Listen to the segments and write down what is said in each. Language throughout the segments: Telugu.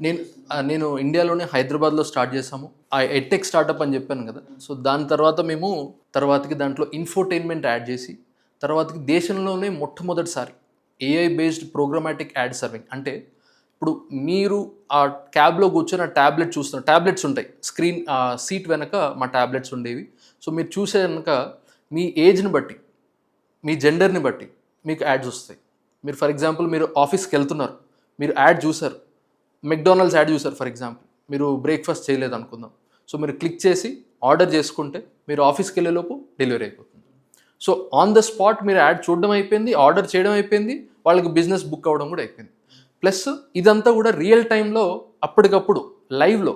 నేను నేను ఇండియాలోనే హైదరాబాద్లో స్టార్ట్ చేసాము ఆ ఎట్టెక్ స్టార్టప్ అని చెప్పాను కదా. సో దాని తర్వాత మేము తర్వాతకి దాంట్లో ఇన్ఫోటైన్మెంట్ యాడ్ చేసి తర్వాతకి దేశంలోనే మొట్టమొదటిసారి AI based programmatic ad serving అంటే ఇప్పుడు మీరు ఆ క్యాబ్లో కూర్చొని ఆ ట్యాబ్లెట్ చూస్తున్న ట్యాబ్లెట్స్ ఉంటాయి. స్క్రీన్ సీట్ వెనక మా ట్యాబ్లెట్స్ ఉండేవి. సో మీరు చూసే కనుక మీ ఏజ్ని బట్టి మీ జెండర్ని బట్టి మీకు యాడ్స్ వస్తాయి. మీరు ఫర్ ఎగ్జాంపుల్ మీరు ఆఫీస్కి వెళ్తున్నారు. మీరు యాడ్ చూసారు. మెక్డొనాల్డ్స్ యాడ్ చూసారు ఫర్ ఎగ్జాంపుల్ మీరు బ్రేక్ఫాస్ట్ చేయలేదు అనుకుందాం. సో మీరు క్లిక్ చేసి ఆర్డర్ చేసుకుంటే మీరు ఆఫీస్కి వెళ్ళేలోపు డెలివరీ అయిపోతుంది. సో ఆన్ ద స్పాట్ మీరు యాడ్ చూడడం అయిపోయింది ఆర్డర్ చేయడం అయిపోయింది వాళ్ళకి బిజినెస్ బుక్ అవ్వడం కూడా అయిపోయింది. ప్లస్ ఇదంతా కూడా రియల్ టైంలో అప్పటికప్పుడు లైవ్లో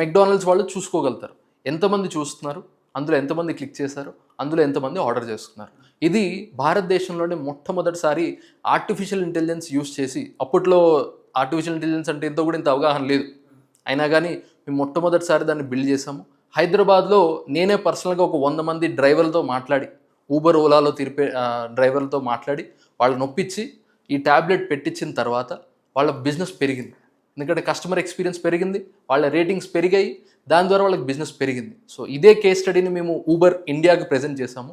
మెక్డానల్డ్స్ వాళ్ళు చూసుకోగలుగుతారు. ఎంతమంది చూస్తున్నారు అందులో ఎంతమంది క్లిక్ చేశారు అందులో ఎంతమంది ఆర్డర్ చేసుకున్నారు. ఇది భారతదేశంలోనే మొట్టమొదటిసారి ఆర్టిఫిషియల్ ఇంటెలిజెన్స్ యూస్ చేసి అప్పట్లో ఆర్టిఫిషియల్ ఇంటెలిజెన్స్ అంటే ఎంతో కూడా ఇంత అవగాహన లేదు. అయినా కానీ మేము మొట్టమొదటిసారి దాన్ని బిల్డ్ చేసాము హైదరాబాద్లో నేనే పర్సనల్గా ఒక వంద మంది డ్రైవర్లతో మాట్లాడి ఊబర్ ఓలాలో తిరిపే డ్రైవర్లతో మాట్లాడి వాళ్ళని నొప్పించి ఈ ట్యాబ్లెట్ పెట్టించిన తర్వాత వాళ్ళ బిజినెస్ పెరిగింది. ఎందుకంటే కస్టమర్ ఎక్స్పీరియన్స్ పెరిగింది వాళ్ళ రేటింగ్స్ పెరిగాయి దాని ద్వారా వాళ్ళకి బిజినెస్ పెరిగింది. సో ఇదే కేస్ స్టడీని మేము ఊబర్ ఇండియాకి ప్రజెంట్ చేసాము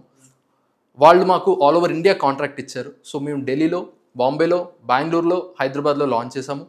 వాళ్ళు మాకు ఆల్ ఓవర్ ఇండియా కాంట్రాక్ట్ ఇచ్చారు. సో మేము ఢిల్లీలో బాంబేలో బెంగళూరులో హైదరాబాద్లో లాంచ్ చేసాము